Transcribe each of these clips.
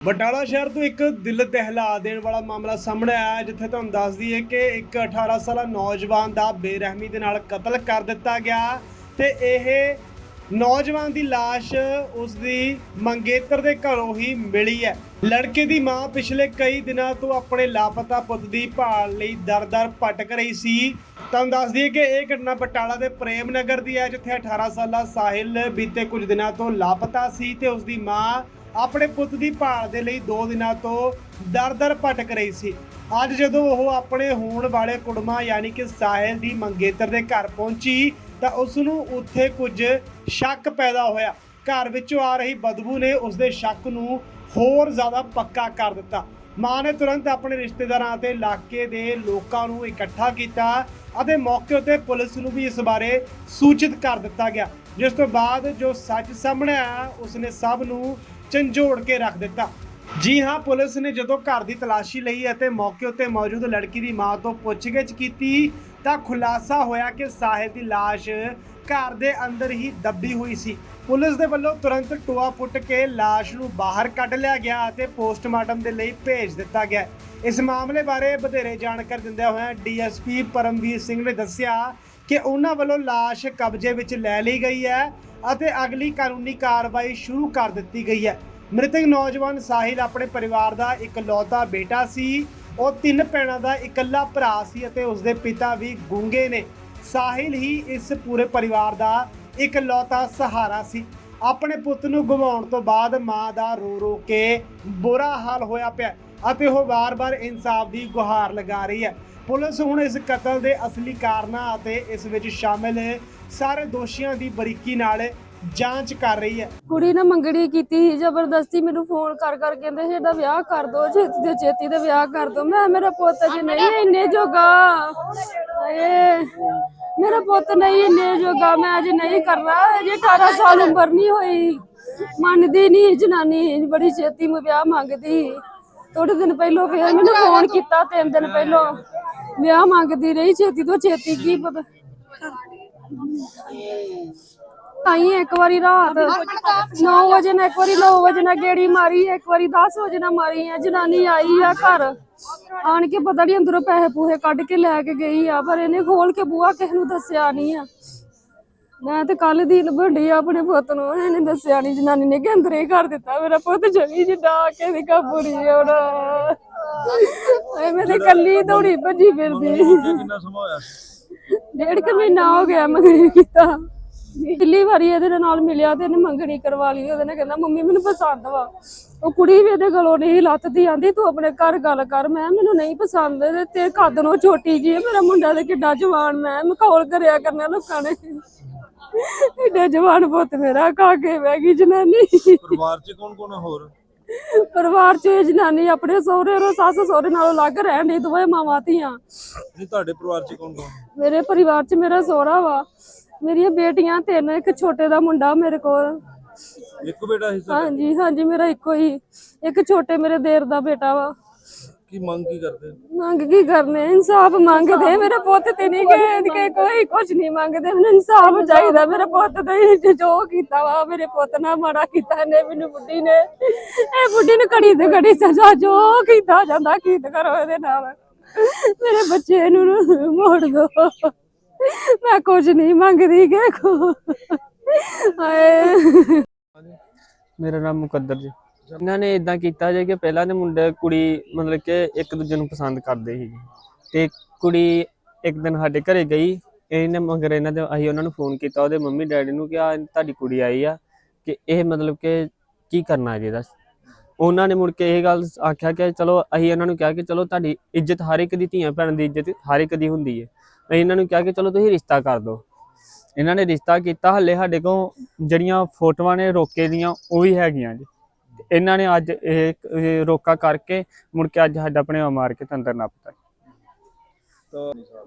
ਬਟਾਲਾ ਸ਼ਹਿਰ ਤੋਂ ਇੱਕ ਦਿਲ ਦਹਿਲਾ ਦੇਣ ਵਾਲਾ ਮਾਮਲਾ ਸਾਹਮਣੇ ਆਇਆ ਜਿੱਥੇ ਤੁਹਾਨੂੰ ਦੱਸ ਦਈਏ ਕਿ ਇੱਕ 18 ਸਾਲਾ ਨੌਜਵਾਨ ਦਾ ਬੇਰਹਿਮੀ ਦੇ ਨਾਲ ਕਤਲ ਕਰ ਦਿੱਤਾ ਗਿਆ ਤੇ ਇਹ ਨੌਜਵਾਨ ਦੀ ਲਾਸ਼ ਉਸ ਦੀ ਮੰਗੇਤਰ ਦੇ ਘਰੋਂ ਹੀ ਮਿਲੀ ਹੈ। ਲੜਕੇ ਦੀ ਮਾਂ ਪਿਛਲੇ ਕਈ ਦਿਨਾਂ ਤੋਂ ਆਪਣੇ ਲਾਪਤਾ ਪੁੱਤ ਦੀ ਭਾਲ ਲਈ ਦਰ-ਦਰ ਭਟਕ ਰਹੀ ਸੀ। ਤੁਹਾਨੂੰ ਦੱਸ ਦਈਏ ਕਿ ਇਹ ਘਟਨਾ ਬਟਾਲਾ ਦੇ ਪ੍ਰੇਮ ਨਗਰ ਦੀ ਹੈ, ਜਿੱਥੇ 18 ਸਾਲਾ ਸਾਹਿਲ ਬੀਤੇ ਕੁਝ ਦਿਨਾਂ ਤੋਂ ਲਾਪਤਾ ਸੀ ਤੇ ਉਸ ਦੀ ਮਾਂ ਆਪਣੇ ਪੁੱਤ ਦੀ ਭਾਲ ਦੇ ਲਈ 2 ਦਿਨਾਂ ਤੋਂ ਦਰ-ਦਰ ਭਟਕ ਰਹੀ ਸੀ। ਅੱਜ ਜਦੋਂ ਉਹ ਆਪਣੇ ਹੋਣ ਵਾਲੇ ਕੁੜਮਾ ਯਾਨੀ ਕਿ ਸਾਹਿਲ ਦੀ ਮੰਗੇਤਰ ਦੇ ਘਰ ਪਹੁੰਚੀ, ਤਾਂ ਉਸ ਨੂੰ ਉੱਥੇ ਕੁਝ ਸ਼ੱਕ ਪੈਦਾ ਹੋਇਆ। ਘਰ ਵਿੱਚੋਂ ਆ ਰਹੀ ਬਦਬੂ ਨੇ ਉਸ ਦੇ ਸ਼ੱਕ ਨੂੰ ਹੋਰ ਜ਼ਿਆਦਾ ਪੱਕਾ ਕਰ ਦਿੱਤਾ। ਮਾਂ ਨੇ ਤੁਰੰਤ ਆਪਣੇ ਰਿਸ਼ਤੇਦਾਰਾਂ ਅਤੇ ਇਲਾਕੇ ਦੇ ਲੋਕਾਂ ਨੂੰ ਇਕੱਠਾ ਕੀਤਾ ਅਤੇ ਮੌਕੇ ਉੱਤੇ ਪੁਲਿਸ ਨੂੰ ਵੀ ਇਸ ਬਾਰੇ ਸੂਚਿਤ ਕਰ ਦਿੱਤਾ ਗਿਆ। ਜਿਸ ਤੋਂ ਬਾਅਦ ਜੋ ਸੱਚ ਸਾਹਮਣੇ ਆਇਆ, ਉਸਨੇ ਸਭ ਨੂੰ ਝੰਜੋੜ ਕੇ ਰੱਖ ਦਿੱਤਾ। ਜੀ ਹਾਂ, ਪੁਲਿਸ ਨੇ ਜਦੋਂ ਘਰ ਦੀ ਤਲਾਸ਼ੀ ਲਈ ਅਤੇ ਮੌਕੇ ਉੱਤੇ ਮੌਜੂਦ ਲੜਕੀ ਦੀ ਮਾਂ ਤੋਂ ਪੁੱਛਗਿੱਛ ਕੀਤੀ, ਤਾਂ ਖੁਲਾਸਾ ਹੋਇਆ ਕਿ ਸਾਹਿਲ ਦੀ ਲਾਸ਼ ਘਰ ਦੇ ਅੰਦਰ ਹੀ ਦੱਬੀ ਹੋਈ ਸੀ। ਪੁਲਿਸ ਦੇ ਵੱਲੋਂ ਤੁਰੰਤ ਟੋਆ ਪੁੱਟ ਕੇ ਲਾਸ਼ ਨੂੰ ਬਾਹਰ ਕੱਢ ਲਿਆ ਗਿਆ ਅਤੇ ਪੋਸਟਮਾਰਟਮ ਦੇ ਲਈ ਭੇਜ ਦਿੱਤਾ ਗਿਆ। ਇਸ ਮਾਮਲੇ ਬਾਰੇ ਵਧੇਰੇ ਜਾਣਕਾਰੀ ਦਿੰਦਿਆਂ ਹੋਇਆਂ ਡੀਐਸਪੀ ਪਰਮਵੀਰ ਸਿੰਘ ਨੇ ਦੱਸਿਆ ਕਿ ਉਹਨਾਂ ਵੱਲੋਂ ਲਾਸ਼ ਕਬਜ਼ੇ ਵਿੱਚ ਲੈ ਲਈ ਗਈ ਹੈ ਅਤੇ ਅਗਲੀ ਕਾਨੂੰਨੀ ਕਾਰਵਾਈ ਸ਼ੁਰੂ ਕਰ ਦਿੱਤੀ ਗਈ ਹੈ। ਮ੍ਰਿਤਕ ਨੌਜਵਾਨ ਸਾਹਿਲ ਆਪਣੇ ਪਰਿਵਾਰ ਦਾ ਇਕਲੌਤਾ ਬੇਟਾ ਸੀ। ਉਹ ਤਿੰਨ ਭੈਣਾਂ ਦਾ ਇਕੱਲਾ ਭਰਾ ਸੀ ਅਤੇ ਉਸਦੇ ਪਿਤਾ ਵੀ ਗੂੰਗੇ ਨੇ। ਸਾਹਿਲ ਹੀ ਇਸ ਪੂਰੇ ਪਰਿਵਾਰ ਦਾ ਇਕਲੌਤਾ ਸਹਾਰਾ ਸੀ। ਆਪਣੇ ਪੁੱਤ ਨੂੰ ਗਵਾਉਣ ਤੋਂ ਬਾਅਦ ਮਾਂ ਦਾ ਰੋ ਰੋ ਕੇ ਬੁਰਾ ਹਾਲ ਹੋਇਆ ਪਿਆ ਅਤੇ ਉਹ ਵਾਰ-ਵਾਰ ਇਨਸਾਫ ਦੀ ਗੁਹਾਰ ਲਗਾ ਰਹੀ ਹੈ। ਪੁਲਿਸ ਹੁਣ ਇਸ ਕਤਲ ਦੇ ਅਸਲੀ ਕਾਰਨਾਂ ਅਤੇ ਇਸ ਵਿੱਚ ਸ਼ਾਮਿਲ ਸਾਰੇ ਦੋਸ਼ੀਆਂ ਦੀ ਬਰੀਕੀ ਨਾਲ ਜਾਂਚ ਕਰ ਰਹੀ ਹੈ। ਕੁੜੀ ਨੇ ਮੰਗਣੀ ਕੀਤੀ ਸੀ, ਜ਼ਬਰਦਸਤੀ ਮੈਨੂੰ ਫੋਨ ਕਰ ਕਰ ਕਹਿੰਦੇ ਸੀ, ਇਹਦਾ ਵਿਆਹ ਕਰ ਦੋ, ਛੇਤੀ ਤੋਂ ਛੇਤੀ ਤੇ ਵਿਆਹ ਕਰ ਦੋ। ਮੈਂ ਮੇਰਾ ਪੁੱਤ ਜੀ ਨਹੀਂ, ਇੰਨੇ ਜੋਗਾ। ਏ ਮੇਰਾ ਪੁੱਤ ਨਹੀਂ, ਇੰਨੇ ਜੋਗਾ। ਮੈਂ ਅਜੇ ਨਹੀਂ ਕਰਨਾ, ਅਜੇ 18 ਸਾਲ ਉਮਰ ਨਹੀਂ ਹੋਈ। ਮੰਨਦੀ ਨਹੀਂ ਜਨਾਨੀ, ਬੜੀ ਛੇਤੀ ਮੈਂ ਵਿਆਹ ਮੰਗਦੀ ਥੋੜੇ ਦਿਨ ਪਹਿਲਾਂ ਫੇਰ ਮੈਨੂੰ ਫੋਨ ਕੀਤਾ ਤਿੰਨ ਦਿਨ ਪਹਿਲਾਂ। ਵਿਆਹ ਮੰਗਦੀ ਰਹੀ ਛੇਤੀ ਤੋਂ ਛੇਤੀ ਕੀ ਪਤਾ। ਆਈ ਇੱਕ ਵਾਰੀ ਰਾਤ 9 ਵਜੇ ਨਾ ਇੱਕ ਵਾਰੀ 9 ਵਜੇ ਨਾ ਗੇੜੀ ਮਾਰੀ ਇੱਕ ਵਾਰੀ 10 ਵਜੇ ਨਾ ਮਾਰੀ ਆ ਜਨਾਨੀ ਆਈ ਆ ਘਰ। ਆਣ ਕੇ ਪਤਾ ਨਹੀਂ ਅੰਦਰੋਂ ਪੈਸੇ ਪੂਹੇ ਕੱਢ ਕੇ ਲੈ ਕੇ ਗਈ ਆ ਪਰ ਇਹਨੇ ਖੋਲ ਕੇ ਬੂਹਾ ਕਿਸੇ ਨੂੰ ਦੱਸਿਆ ਨਹੀਂ ਆ। ਮੈਂ ਤੇ ਕੱਲ ਦੀ ਲੱਭਣੀ ਆਪਣੇ ਪੁੱਤ ਨੂੰ ਇਹਨੇ ਦੱਸਿਆ ਨਹੀਂ ਜਨਾਨੀ ਨੇ ਕਿ ਅੰਦਰ ਕਰ ਦਿੱਤਾ ਮੇਰਾ ਪੁੱਤ ਜਗੀ ਜਿੱਡਾ ਕੇ ਦੀ ਕਾਬੂਰੀ ਹੁਣ ਐ ਮੈਂ ਤੇ ਕੱਲੀ ਦੌੜੀ ਭੱਜੀ ਫਿਰਦੀ। ਕਿੰਨਾ ਸਮਾਂ ਹੋਇਆ ਸੀ? ਡੇਢ ਕੁ ਮਹੀਨਾ ਹੋ ਗਿਆ ਮੰਗਣੀ ਕੀਤਾ। ਪਿਛਲੀ ਵਾਰੀ ਇਹਦੇ ਨਾਲ ਮਿਲਿਆ ਤੇ ਇਹਨੇ ਮੰਗਣੀ ਕਰਵਾ ਲਈ ਉਹਦੇ ਨੇ ਕਹਿੰਦਾ ਮੰਮੀ ਮੈਨੂੰ ਪਸੰਦ ਵਾ। ਉਹ ਕੁੜੀ ਵੀ ਇਹਦੇ ਗਲੋਂ ਨਹੀਂ ਲੱਥਦੀ ਆਂਦੀ ਤੂੰ ਆਪਣੇ ਘਰ ਗੱਲ ਕਰ। ਮੈਂ ਮੈਨੂੰ ਨਹੀਂ ਪਸੰਦ ਤੇ ਤੇ ਕੱਦ ਨੂੰ ਛੋਟੀ ਜੀ ਮੇਰਾ ਮੁੰਡਾ ਤੇ ਕਿੱਡਾ ਜਵਾਨ ਮੈਂ ਮਖੌਲ ਕਰਿਆ ਕਰਨਾ ਲੋਕਾਂ ਨੇ। ਏਡਾ ਜਵਾਨ ਪੁੱਤ ਮੇਰਾ ਖਾ ਕੇ ਬਹਿ ਗਈ ਜਨਾਨੀ। ਪਰਿਵਾਰ ਚ ਕੌਣ ਕੌਣ ਹੋਰ? ਪਰਿਵਾਰ ਚ ਇਹ ਜਨਾਨੀ ਆਪਣੇ ਸਹੁਰੇ ਰੋ ਸੱਸ ਸਹੁਰੇ ਨਾਲੋਂ ਅਲੱਗ ਰਹਿਣ ਦੀ ਦੋਵੇਂ ਮਾਵਾਂ ਧੀਆਂ। ਨਹੀਂ ਤੁਹਾਡੇ ਪਰਿਵਾਰ ਚ ਕੌਣ ਕੌਣ ਮੇਰੇ ਪਰਿਵਾਰ 'ਚ ਮੇਰਾ ਸਹੁਰਾ ਵਾ। ਮੇਰੀਆਂ ਬੇਟੀਆਂ ਤਿੰਨ ਇੱਕ ਛੋਟੇ ਦਾ ਮੁੰਡਾ ਮੇਰੇ ਕੋਲ। ਇੱਕ ਬੇਟਾ ਤੁਹਾਡਾ? ਹਾਂਜੀ ਹਾਂਜੀ ਮੇਰਾ ਇੱਕੋ ਹੀ। ਇੱਕ ਛੋਟੇ ਮੇਰੇ ਦੇਰ ਦਾ ਬੇਟਾ ਵਾ। ਕੀ ਮੰਗ ਕੀ ਕਰਦੇ ਮੰਗ ਕੀ ਕਰਨੇ? ਇਨਸਾਫ ਮੰਗਦੇ। ਮੇਰੇ ਪੁੱਤ ਤੇ ਨਹੀਂ ਗਏ। ਕਿ ਕੋਈ ਕੁਝ ਨਹੀਂ ਮੰਗਦੇ। ਮੈਨੂੰ ਇਨਸਾਫ ਚਾਹੀਦਾ। ਮੇਰੇ ਪੁੱਤ ਤੇ ਜੋ ਕੀਤਾ ਵਾ ਮੇਰੇ ਪੁੱਤ ਨਾਲ ਮਾੜਾ ਕੀਤਾ ਨੇ ਮੈਨੂੰ ਬੁੱਢੀ ਨੇ। ਇਹ ਬੁੱਢੀ ਨੂੰ ਘੜੀ ਤੇ ਘੜੀ ਸਜ਼ਾ ਜੋ ਕੀਤਾ ਜਾਂਦਾ ਕੀਤ ਕਰੋ ਇਹਦੇ ਨਾਲ। ਮੇਰੇ ਬੱਚੇ ਨੂੰ ਮੋੜ ਦੋ। ਮੈਂ ਕੁਝ ਨਹੀਂ ਮੰਗਦੀ ਕਿ ਕੋ ਹਾਏ ਮੇਰਾ ਨਾਮ ਮੁਕੱਦਰ ਜੀ। ਇਹਨਾਂ ਨੇ ਇਦਾਂ ਕੀਤਾ ਜੇ ਕਿ ਪਹਿਲਾਂ ਦੇ ਮੁੰਡੇ ਕੁੜੀ ਮਤਲਬ ਕਿ ਇੱਕ ਦੂਜੇ ਨੂੰ ਪਸੰਦ ਕਰਦੇ ਸੀ ਤੇ ਕੁੜੀ ਇੱਕ ਦਿਨ ਸਾਡੇ ਘਰੇ ਗਈ, ਇਹਨੇ ਮਗਰ ਇਹਨਾਂ ਦੇ ਅਸੀਂ ਉਹਨਾਂ ਨੂੰ ਫੋਨ ਕੀਤਾ, ਉਹਦੇ ਮੰਮੀ ਡੈਡੀ ਨੂੰ ਕਿ ਆ ਤੁਹਾਡੀ ਕੁੜੀ ਆਈ ਆ ਕਿ ਇਹ ਮਤਲਬ ਕਿ ਕੀ ਕਰਨਾ ਜੀ ਇਹਦਾ ਉਹਨਾਂ ਨੇ ਮੁੜ ਕੇ ਇਹ ਗੱਲ ਆਖਿਆ ਕਿ ਚਲੋ ਅਸੀਂ ਇਹਨਾਂ ਨੂੰ ਕਿਹਾ ਕਿ ਚਲੋ ਤੁਹਾਡੀ ਇੱਜ਼ਤ ਹਰ ਇੱਕ ਦੀ ਧੀਆਂ ਭੈਣ ਦੀ ਇੱਜ਼ਤ ਹਰ ਇੱਕ ਦੀ ਹੁੰਦੀ ਹੈ ਅਸੀਂ ਇਹਨਾਂ ਨੂੰ ਕਿਹਾ ਕਿ ਚਲੋ ਤੁਸੀਂ ਰਿਸ਼ਤਾ ਕਰ ਦਿਓ। ਇਹਨਾਂ ਨੇ ਰਿਸ਼ਤਾ ਕੀਤਾ, ਹੱਲੇ ਸਾਡੇ ਕੋਲ ਜਿਹੜੀਆਂ ਫੋਟੋਆਂ ਨੇ ਰੋਕੇ ਦੀਆਂ ਉਹ ਵੀ ਹੈਗੀਆਂ ਜੀ। ਇਹਨਾਂ ਨੇ ਅੱਜ ਇਹ ਇਹ ਰੋਕਾ ਕਰਕੇ ਮੁੜ ਕੇ ਅੱਜ ਸਾਡਾ ਆਪਣੇ ਮਾਰ ਕੇ ਤੰਦਰ ਨੱਪਤਾ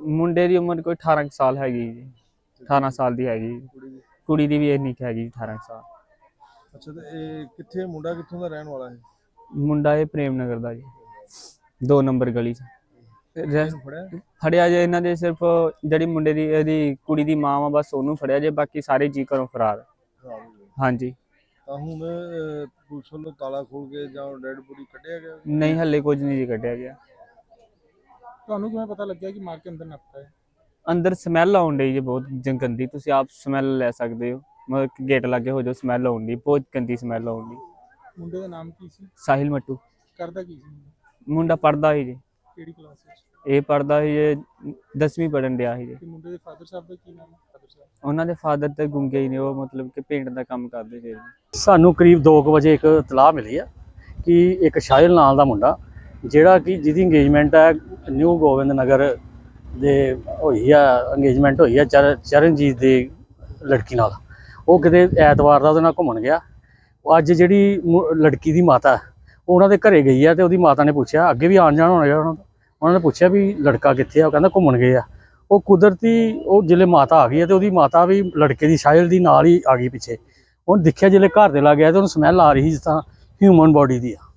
ਮੁੰਡੇ ਦੀ ਉਮਰ ਕੋਈ 18 ਕੁ ਸਾਲ ਹੈਗੀ ਜੀ। 18 ਸਾਲ ਦੀ ਹੈਗੀ। ਕੁੜੀ ਦੀ? ਵੀ ਇੰਨੀ ਕੁ ਹੈਗੀ 18 ਕੁ ਸਾਲ। ਅੱਛਾ ਤੇ ਇਹ ਕਿੱਥੇ ਮੁੰਡਾ ਕਿੱਥੋਂ ਦਾ ਰਹਿਣ ਵਾਲਾ ਹੈ? ਮੁੰਡਾ ਇਹ ਪ੍ਰੇਮ ਨਗਰ ਦਾ ਜੀ। ਦੋ ਨੰਬਰ ਗਲੀ 'ਚ। ਫੜਿਆ? ਫੜਿਆ ਜੇ ਇਹਨਾਂ ਦੇ ਸਿਰਫ ਜਿਹੜੀ ਮੁੰਡੇ ਦੀ ਇਹਦੀ ਕੁੜੀ ਦੀ ਮਾਂ ਵਾ ਬਸ ਉਹਨੂੰ ਫੜਿਆ ਜੇ ਬਾਕੀ ਸਾਰੇ ਜੀ ਘਰੋਂ ਫਰਾਰ। ਹਾਂਜੀ। ਤਾਂ ਹੁਣ ਅਹ, ਪੁਲਿਸ ਵੱਲੋਂ ਤਾਲਾ ਖੋਲ ਕੇ ਜਾਂ ਡੈਡ ਬੋਡੀ ਕੱਢਿਆ ਗਿਆ? ਨਹੀਂ ਹੱਲੇ ਕੁਝ ਨਹੀਂ ਜੀ ਕੱਢਿਆ ਗਿਆ। ਤੁਹਾਨੂੰ ਕਿਵੇਂ ਪਤਾ ਲੱਗਿਆ ਕਿ ਮਾਰ ਕੇ ਅੰਦਰ ਨੱਪਤਾ ਹੈ? ਅੰਦਰ ਸਮੈਲ ਆਉਣ ਡਈ ਜੀ ਬਹੁਤ ਜ- ਗੰਦੀ। ਤੁਸੀਂ ਆਪ ਸਮੈਲ ਲੈ ਸਕਦੇ ਹੋ। ਮਤਲਬ ਕਿ ਗੇਟ ਲੱਗੇ ਹੋ ਜੋ ਸਮੈਲ ਆਉਣ ਡਈ। ਬਹੁਤ ਗੰਦੀ ਸਮੈਲ ਆਉਣ ਡਈ। ਮੁੰਡੇ ਦਾ ਨਾਮ ਕੀ ਸੀ? ਸਾਹਿਲ ਮੱਟੂ। ਕਰਦਾ ਕੀ ਸੀ ਮੁੰਡਾ? ਮੁੰਡਾ ਪੜਦਾ ਸੀ ਜੀ। ਕਿਹੜੀ ਕਲਾਸ ਵਿੱਚ? ਇਹ ਪੜਦਾ ਸੀ ਜੀ 10ਵੀਂ ਪੜਨ ਡਿਆ ਸੀ ਜੀ। ਤੇ ਮੁੰਡੇ ਦੇ ਫਾਦਰ ਸਾਹਿਬ ਦਾ ਕੀ ਨਾਮ ਹੈ? ਫਾਦਰ ਸਾਹਿਬ ਉਹਨਾਂ ਦੇ ਫਾਦਰ ਤੇ ਗੁੰਗੇ ਹੀ ਨੇ, ਉਹ ਮਤਲਬ ਕਿ ਪੇਂਟ ਦਾ ਕੰਮ ਕਰਦੇ ਸੀ। ਸਾਨੂੰ ਕਰੀਬ 2 ਵਜੇ ਇੱਕ ਇਤਲਾਹ ਮਿਲੀ ਆ ਕਿ ਇੱਕ ਸ਼ਾਇਲ ਨਾਲ ਦਾ ਮੁੰਡਾ, ਜਿਹੜਾ ਕਿ ਜਿਹਦੀ ਇੰਗੇਜਮੈਂਟ ਹੈ ਨਿਊ ਗੋਬਿੰਦ ਨਗਰ ਦੇ ਹੋਈ ਆ ਇੰਗੇਜਮੈਂਟ ਹੋਈ ਆ ਚਰ- ਚਰਨਜੀਤ ਦੇ ਲੜਕੀ ਨਾਲ। ਉਹ ਕਿਤੇ ਐਤਵਾਰ ਦਾ ਉਹਦੇ ਨਾਲ ਘੁੰਮਣ ਗਿਆ। ਉਹ ਅੱਜ ਜਿਹੜੀ ਲੜਕੀ ਦੀ ਮਾਤਾ, ਉਹ ਉਹਨਾਂ ਦੇ ਘਰੇ ਗਈ ਆ ਤੇ ਉਹਦੀ ਮਾਤਾ ਨੇ ਪੁੱਛਿਆ, ਅੱਗੇ ਵੀ ਆਣ ਜਾਣ ਹੋਣਾ ਉਹਨਾਂ ਦਾ? ਉਹਨਾਂ ਨੇ ਪੁੱਛਿਆ ਵੀ ਲੜਕਾ ਕਿੱਥੇ ਆ? ਉਹ ਕਹਿੰਦਾ ਘੁੰਮਣ ਗਏ ਆ। ਉਹ ਕੁਦਰਤੀ ਉਹ ਜਿਹੜੇ ਮਾਤਾ ਆ ਗਈ ਹੈ ਤੇ ਉਹਦੀ ਮਾਤਾ ਵੀ ਲੜਕੇ ਦੀ ਸ਼ਾਇਲ ਦੀ ਨਾਲ ਹੀ ਆ ਗਈ ਪਿੱਛੇ। ਉਹਨੇ ਦੇਖਿਆ ਜਿਹੜੇ ਘਰ ਦੇ ਲੱਗ ਗਿਆ ਤੇ ਉਹਨੂੰ ਸਮੈਲ ਆ ਰਹੀ ਸੀ ਜਿਸ ਤਰ੍ਹਾਂ ਹਿਊਮਨ ਬੋਡੀ ਦੀ ਆ।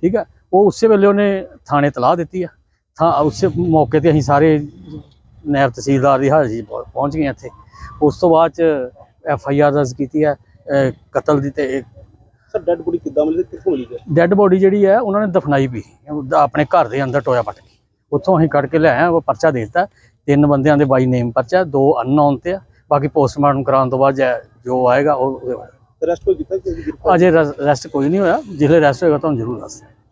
ਠੀਕ ਹੈ ਉਹ ਉਸੇ ਵੇਲੇ ਉਹਨੇ ਥਾਣੇ ਤਲਾਹ ਦਿੱਤੀ ਆ। ਥਾਂ ਉਸੇ ਮੌਕੇ ਤੇ ਅਸੀਂ ਸਾਰੇ ਨਾਇਬ ਤਹਿਸੀਲਦਾਰ ਦੀ ਹਾਜ਼ਰੀ ਪਹੁੰ- ਪਹੁੰਚ ਗਏ ਇੱਥੇ। ਉਸ ਤੋਂ ਬਾਅਦ ਚ ਐਫ ਆਈ ਆਰ ਦਰਜ ਕੀਤੀ ਹੈ ਕਤਲ ਦੀ ਤੇ ਸਰ ਡੈਡ ਬੋਡੀ ਕਿੱਦਾਂ ਮਿਲੀ ਤੇ ਕਿੱਥੋਂ ਮਿਲੀ ਡੈੱਡ ਬੋਡੀ ਜਿਹੜੀ ਹੈ ਉਹਨਾਂ ਨੇ ਦਫਨਾਈ ਵੀ। ਆਪਣੇ ਘਰ ਦੇ ਅੰਦਰ ਟੋਇਆ ਪੱਟ ਕੇ। ਉੱਥੋਂ ਅਸੀਂ ਕੱਢ ਕੇ ਲੈ ਆਏ ਉਹ ਪਰਚਾ ਦੇ ਦਿੱਤਾ। ਤਿੰਨ ਬੰਦਿਆਂ ਦੇ ਬਾਈ ਨੇਮ ਪਰਚਾ ਦੋ ਅਨਨੋਨ ਤੇ ਆ ਬਾਕੀ ਪੋਸਟਮਾਰਟਮ ਕਰਾਉਣ ਤੋਂ ਬਾਅਦ ਜੈ- ਜੋ ਆਏਗਾ ਉਹ ਉਹਦੇ ਬਾਰੇ। ਰੈਸਟ ਕੋਈ ਕੀਤਾ ਅਜੇ ਕੋਈ ਨਹੀਂ ਹੋਇਆ ਜਿਹੜੇ ਰੈਸਟ ਹੋਏਗਾ ਤੁਹਾਨੂੰ ਜ਼ਰੂਰ ਦੱਸ।